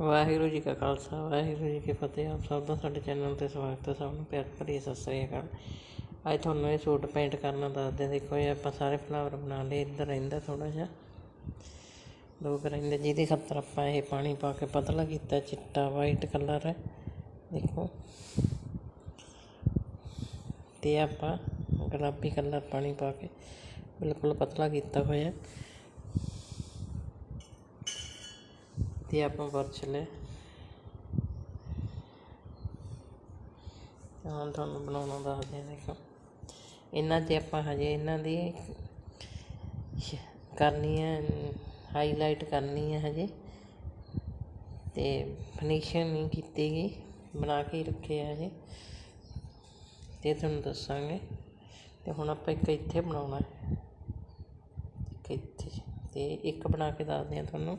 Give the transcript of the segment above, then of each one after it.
ਵਾਹਿਗੁਰੂ ਜੀ ਕਾ ਖਾਲਸਾ, ਵਾਹਿਗੁਰੂ ਜੀ ਕੀ ਫਤਿਹ। ਆਪ ਸਭ ਦਾ ਸਾਡੇ ਚੈਨਲ ਤੇ ਸਵਾਗਤ ਹੈ। ਸਭ ਨੂੰ ਪਿਆਰ ਭਰੀ ਸਤਿ ਸ੍ਰੀ ਅਕਾਲ। ਅੱਜ ਤੁਹਾਨੂੰ ਇਹ ਸੂਟ ਪੇਂਟ ਕਰਨਾ ਦੱਸਦੇ ਦੇਖੋ ਇਹ ਆਪਾਂ ਸਾਰੇ ਫਲਾਵਰ ਬਣਾ ਲਏ। ਇੱਧਰ ਰਹਿੰਦਾ ਥੋੜਾ ਜਿਹਾ। ਦੋ ਕੁ ਰਹਿੰਦੇ, ਜਿਹਦੀ ਖਾਤਰ ਆਪਾਂ ਇਹ ਪਾਣੀ ਪਾ ਕੇ ਪਤਲਾ ਕੀਤਾ। ਚਿੱਟਾ ਵਾਈਟ ਕਲਰ ਹੈ। ਦੇਖੋ। ਤੇ ਆਪਾਂ ਗੁਲਾਬੀ ਕਲਰ ਪਾਣੀ ਪਾ ਕੇ ਬਿਲਕੁਲ ਪਤਲਾ ਕੀਤਾ ਹੋਇਆ। ਤੇ ਆਪਾਂ ਵਰਚ ਲੈ ਹੁਣ ਤੁਹਾਨੂੰ ਬਣਾਉਣਾ ਦੱਸਦੇ ਹਾਂ, ਦੇਖੋ। ਇਹਨਾਂ 'ਤੇ ਆਪਾਂ ਹਜੇ ਇਹਨਾਂ ਦੀ ਕਰਨੀ ਹੈ ਹਾਈਲਾਈਟ ਕਰਨੀ ਹੈ ਹਜੇ। ਤੇ ਫਿਨਿਸ਼ਿੰਗ ਨਹੀਂ ਕੀਤੀ ਗਈ, ਬਣਾ ਕੇ ਹੀ ਰੱਖੇ ਆ ਹਜੇ। ਤੇ ਤੁਹਾਨੂੰ ਦੱਸਾਂਗੇ। ਤੇ ਹੁਣ ਆਪਾਂ ਇੱਕ ਇੱਥੇ ਬਣਾਉਣਾ ਹੈ। ਇੱਕ ਇੱਥੇ। ਤੇ ਇੱਕ ਬਣਾ ਕੇ ਦੱਸਦੇ ਹਾਂ ਤੁਹਾਨੂੰ।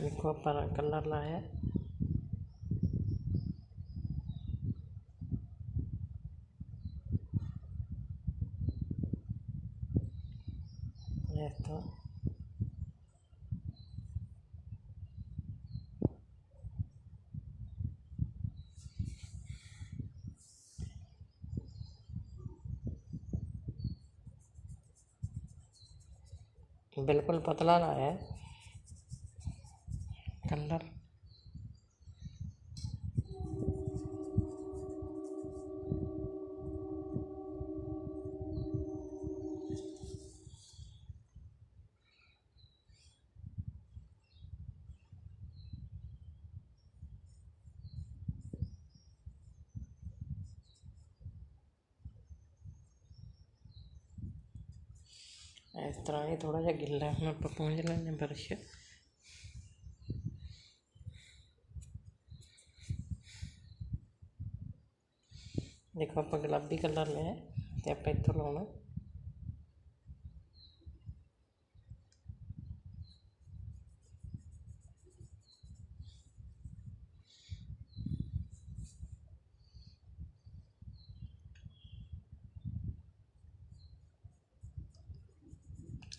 ਦੇਖੋ ਆਪਾਂ ਕਲਰ ਲਾਇਆ ਇਸ ਤੋਂ ਬਿਲਕੁਲ ਪਤਲਾ ਲਾਇਆ ਹੈ ਕਲਰ ਇਸ ਤਰ੍ਹਾਂ ਇਹ ਥੋੜਾ ਜਿਹਾ ਗਿੱਲਾ ਹੁਣ ਆਪਾਂ ਪੂੰਝ ਲੈਂਦੇ ਦੇਖੋ ਆਪਾਂ ਗੁਲਾਬੀ ਕਲਰ ਲਿਆ ਤੇ ਆਪਾਂ ਇੱਥੋਂ ਲਾਉਣਾ।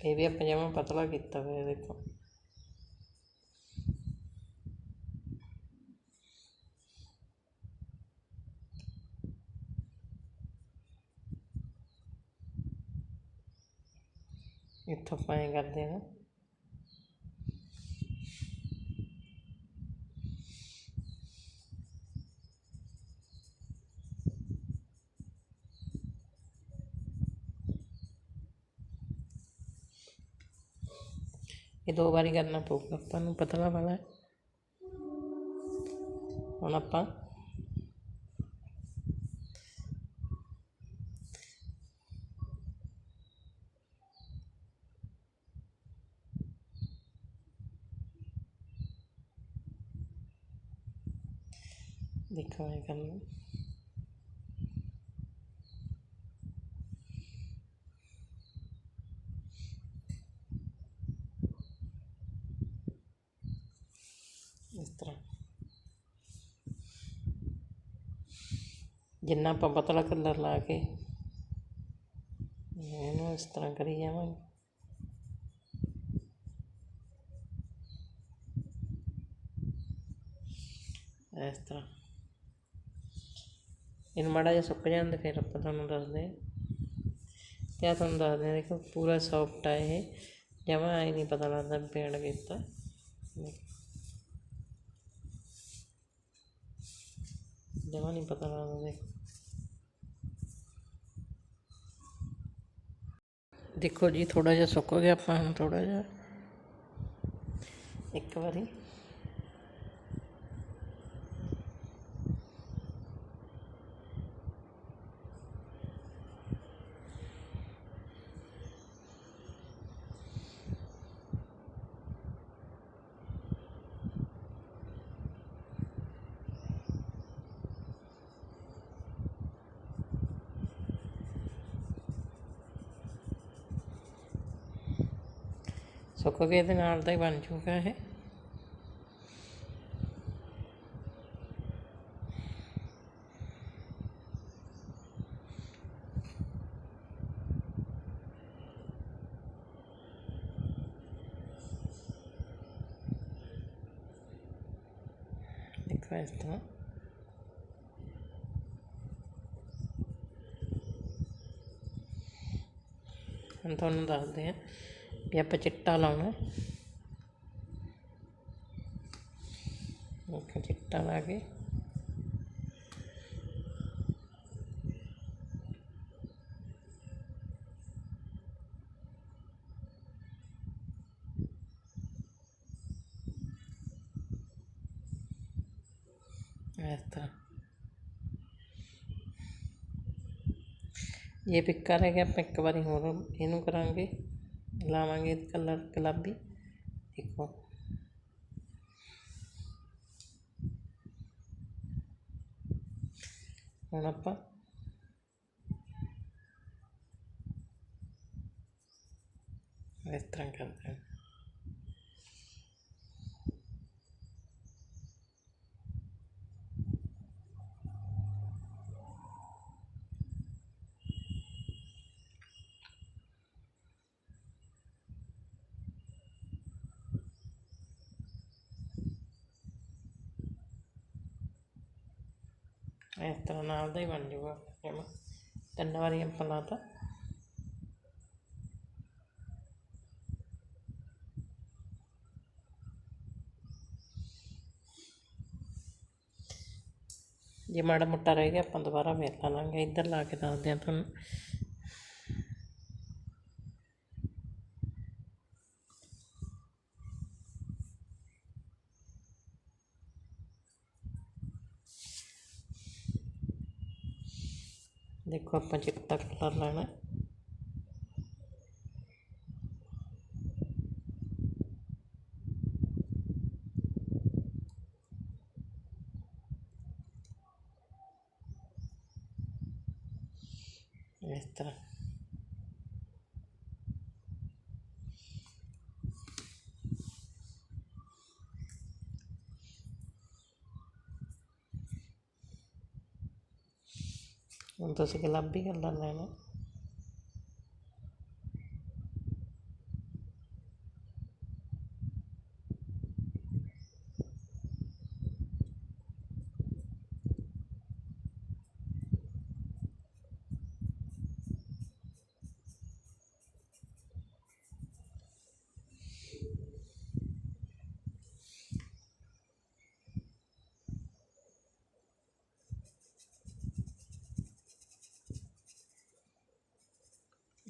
ਇਹ ਵੀ ਆਪਾਂ ਜਮਾ ਪਤਲਾ ਕੀਤਾ ਹੋਇਆ ਦੇਖੋ। ਇੱਥੋਂ ਆਪਾਂ ਐਂ ਕਰਦੇ ਹਾਂ ਇਹ ਦੋ ਵਾਰੀ ਕਰਨਾ ਪਊਗਾ ਆਪਾਂ ਨੂੰ ਪਤਲਾ ਵਾਲਾ ਹੈ। ਦੇਖੋ ਇਹ ਕਰਨਾ ਇਸ ਤਰ੍ਹਾਂ। ਜਿੰਨਾ ਆਪਾਂ ਪਤਲਾ ਕਲਰ ਲਾ ਕੇ ਇਹਨੂੰ ਇਸ ਤਰ੍ਹਾਂ ਕਰੀ ਜਾਵਾਂਗੇ। ਇਸ ਤਰ੍ਹਾਂ। ਇਹਨੂੰ ਮਾੜਾ ਜਿਹਾ ਸੁੱਕ ਜਾਂਦੇ ਫਿਰ ਆਪਾਂ ਤੁਹਾਨੂੰ ਦੱਸਦੇ ਹਾਂ। ਕਿਆ ਤੁਹਾਨੂੰ ਦੱਸਦੇ ਹਾਂ, ਦੇਖੋ ਪੂਰਾ ਸੌਫਟ ਆ ਇਹ। ਜਮਾਂ ਐ ਨਹੀਂ ਪਤਾ ਲੱਗਦਾ ਵੀ ਪੇਂਟ ਕੀਤਾ। ਜਮਾਂ ਨਹੀਂ ਪਤਾ ਲੱਗਦਾ, ਦੇਖੋ। ਦੇਖੋ ਜੀ ਥੋੜਾ ਜਿਹਾ ਸੁੱਕ ਗਿਆ ਆਪਾਂ ਹੁਣ ਥੋੜਾ ਜਿਹਾ। ਇੱਕ ਵਾਰੀ। सुख के नाल ਦਾ ਹੀ ਬਣ ਚੁੱਕਾ हम थोड़ा दस दें ਵੀ ਆਪਾਂ ਚਿੱਟਾ ਲਾਉਣਾ। ਦੇਖੋ ਚਿੱਟਾ ਲਾ ਕੇ। ਇਸ ਤਰ੍ਹਾਂ। ਇਹ ਫਿੱਕਾ ਰਹਿ ਗਿਆ, ਆਪਾਂ ਇੱਕ ਵਾਰੀ ਹੋਰ ਇਹਨੂੰ ਕਰਾਂਗੇ। ਲਾਵਾਂਗੇ ਕਲਰ ਗੁਲਾਬੀ ਦੇਖੋ। ਹੁਣ ਆਪਾਂ ਇਸ ਤਰ੍ਹਾਂ ਕਰਦੇ ਹਾਂ। ਇਸ ਤਰ੍ਹਾਂ ਨਾਲ ਦਾ ਹੀ ਬਣ ਜਾਊਗਾ। ਜਮਾ ਤਿੰਨ ਵਾਰੀ ਆਪਾਂ ਲਾਤਾ। ਜੇ ਮਾੜਾ ਮੋਟਾ ਰਹਿ ਗਿਆ, ਆਪਾਂ ਦੁਬਾਰਾ ਫੇਰ ਲਾ ਲਾਂਗੇ। ਇੱਧਰ ਲਾ ਕੇ ਦੱਸਦੇ ਹਾਂ ਤੁਹਾਨੂੰ। ਦੇਖੋ ਆਪਾਂ ਚਿੱਟਾ ਕਲਰ ਲੈਣਾ ਇਸ ਤਰ੍ਹਾਂ ਹੁਣ ਤੁਸੀਂ ਗੁਲਾਬੀ ਕਲਰ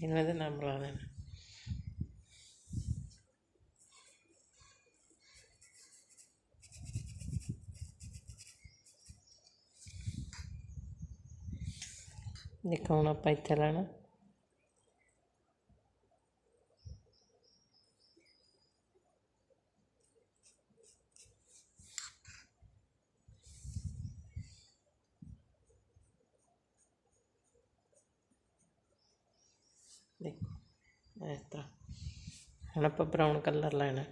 ਲੈਣਾ ਇਹਨੂੰ ਇਹਦੇ ਨਾਲ ਦੇਖੋ, ਇਸ ਤਰ੍ਹਾਂ। ਹੁਣ ਆਪਾਂ ਬਰਾਊਨ ਕਲਰ ਲੈਣਾ।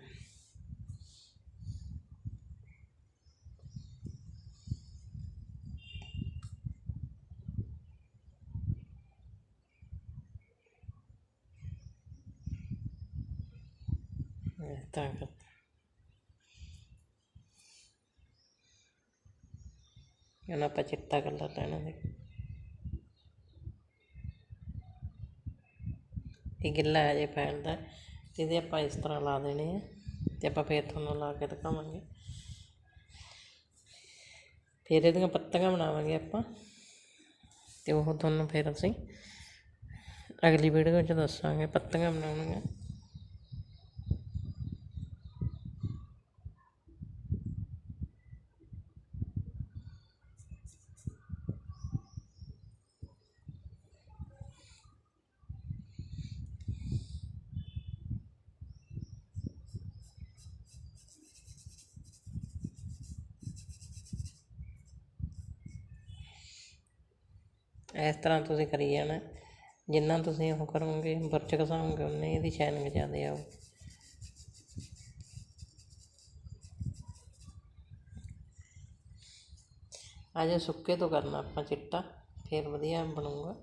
ਇਸ ਤਰ੍ਹਾਂ ਕਰ। ਹੁਣ ਆਪਾਂ ਚਿੱਟਾ ਕਲਰ ਲੈਣਾ, ਦੇਖੋ। ਇਹ ਗਿੱਲਾ ਹੈ ਜੇ ਫੈਲਦਾ ਤੇ ਇਹਦੇ ਆਪਾਂ ਇਸ ਤਰ੍ਹਾਂ ਲਾ ਦੇਣੇ ਆ ਤੇ ਆਪਾਂ ਫੇਰ ਤੁਹਾਨੂੰ ਲਾ ਕੇ ਦਿਖਾਵਾਂਗੇ। ਫਿਰ ਇਹਦੀਆਂ ਪੱਤੀਆਂ ਬਣਾਵਾਂਗੇ ਆਪਾਂ ਤੇ ਉਹ ਤੁਹਾਨੂੰ ਫਿਰ ਅਸੀਂ ਅਗਲੀ ਵੀਡੀਓ 'ਚ ਦੱਸਾਂਗੇ, ਪੱਤੀਆਂ ਬਣਾਉਣੀਆਂ। ਇਸ ਤਰ੍ਹਾਂ ਤੁਸੀਂ ਕਰੀ ਜਾਣਾ। ਜਿੰਨਾ ਤੁਸੀਂ ਉਹ ਕਰੋਗੇ ਬੁਰਚ ਘਸਾਓਗੇ, ਉਨੇ ਇਹਦੀ ਸ਼ਾਈਨਿੰਗ ਜ਼ਿਆਦਾ ਆਊ। ਅਜੇ ਸੁੱਕੇ ਤੋਂ ਕਰਨਾ ਆਪਾਂ ਚਿੱਟਾ, ਫਿਰ ਵਧੀਆ ਬਣੂਗਾ।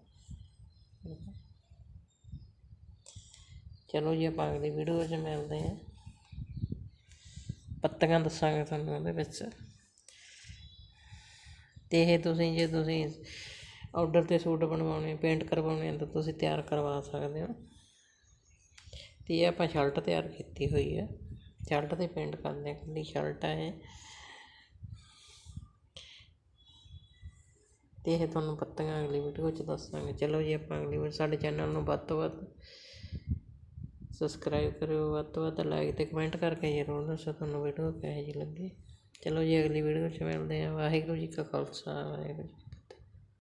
ਚਲੋ ਜੀ, ਆਪਾਂ ਅਗਲੀ ਵੀਡੀਓ 'ਚ ਮਿਲਦੇ ਹਾਂ। ਪੱਤੀਆਂ ਦੱਸਾਂਗੇ ਤੁਹਾਨੂੰ ਉਹਦੇ ਵਿੱਚ। ਤੇ ਇਹ ਤੁਸੀਂ ਜੇ ਤੁਸੀਂ ਆਰਡਰ ਤੇ ਸੂਟ ਬਣਵਾਉਣੇ, ਪੇਂਟ ਕਰਵਾਉਣੇ ਆ ਤਾਂ ਤੁਸੀਂ ਤਿਆਰ ਕਰਵਾ ਸਕਦੇ ਹੋ। ਅਤੇ ਇਹ ਆਪਾਂ ਸ਼ਰਟ ਤਿਆਰ ਕੀਤੀ ਹੋਈ ਹੈ। ਸ਼ਰਟ ਤੇ ਪੇਂਟ ਕਰਦੇ ਹਾਂ ਕੱਲੀ ਸ਼ਰਟ ਹੈ ਇਹ। ਤੇ ਇਹ ਤੁਹਾਨੂੰ ਪੱਤੀਆਂ ਅਗਲੀ ਵੀਡੀਓ 'ਚ ਦੱਸਾਂਗੇ। ਚਲੋ ਜੀ, ਆਪਾਂ ਅਗਲੀ ਵਾਰ ਸਾਡੇ ਚੈਨਲ ਨੂੰ ਵੱਧ ਤੋਂ ਵੱਧ ਸਬਸਕ੍ਰਾਈਬ ਕਰਿਓ, ਵੱਧ ਤੋਂ ਵੱਧ ਲਾਈਕ ਤੇ ਕਮੈਂਟ ਕਰਕੇ ਜ਼ਰੂਰ ਦੱਸੋ ਤੁਹਾਨੂੰ ਵੀਡੀਓ ਕਿਹੋ ਜਿਹੀ ਲੱਗੀ। ਚਲੋ ਜੀ, ਅਗਲੀ ਵੀਡੀਓ 'ਚ ਮਿਲਦੇ ਹਾਂ। ਵਾਹਿਗੁਰੂ ਜੀ ਕਾ ਖਾਲਸਾ, ਵਾਹਿਗੁਰੂ ਜੀ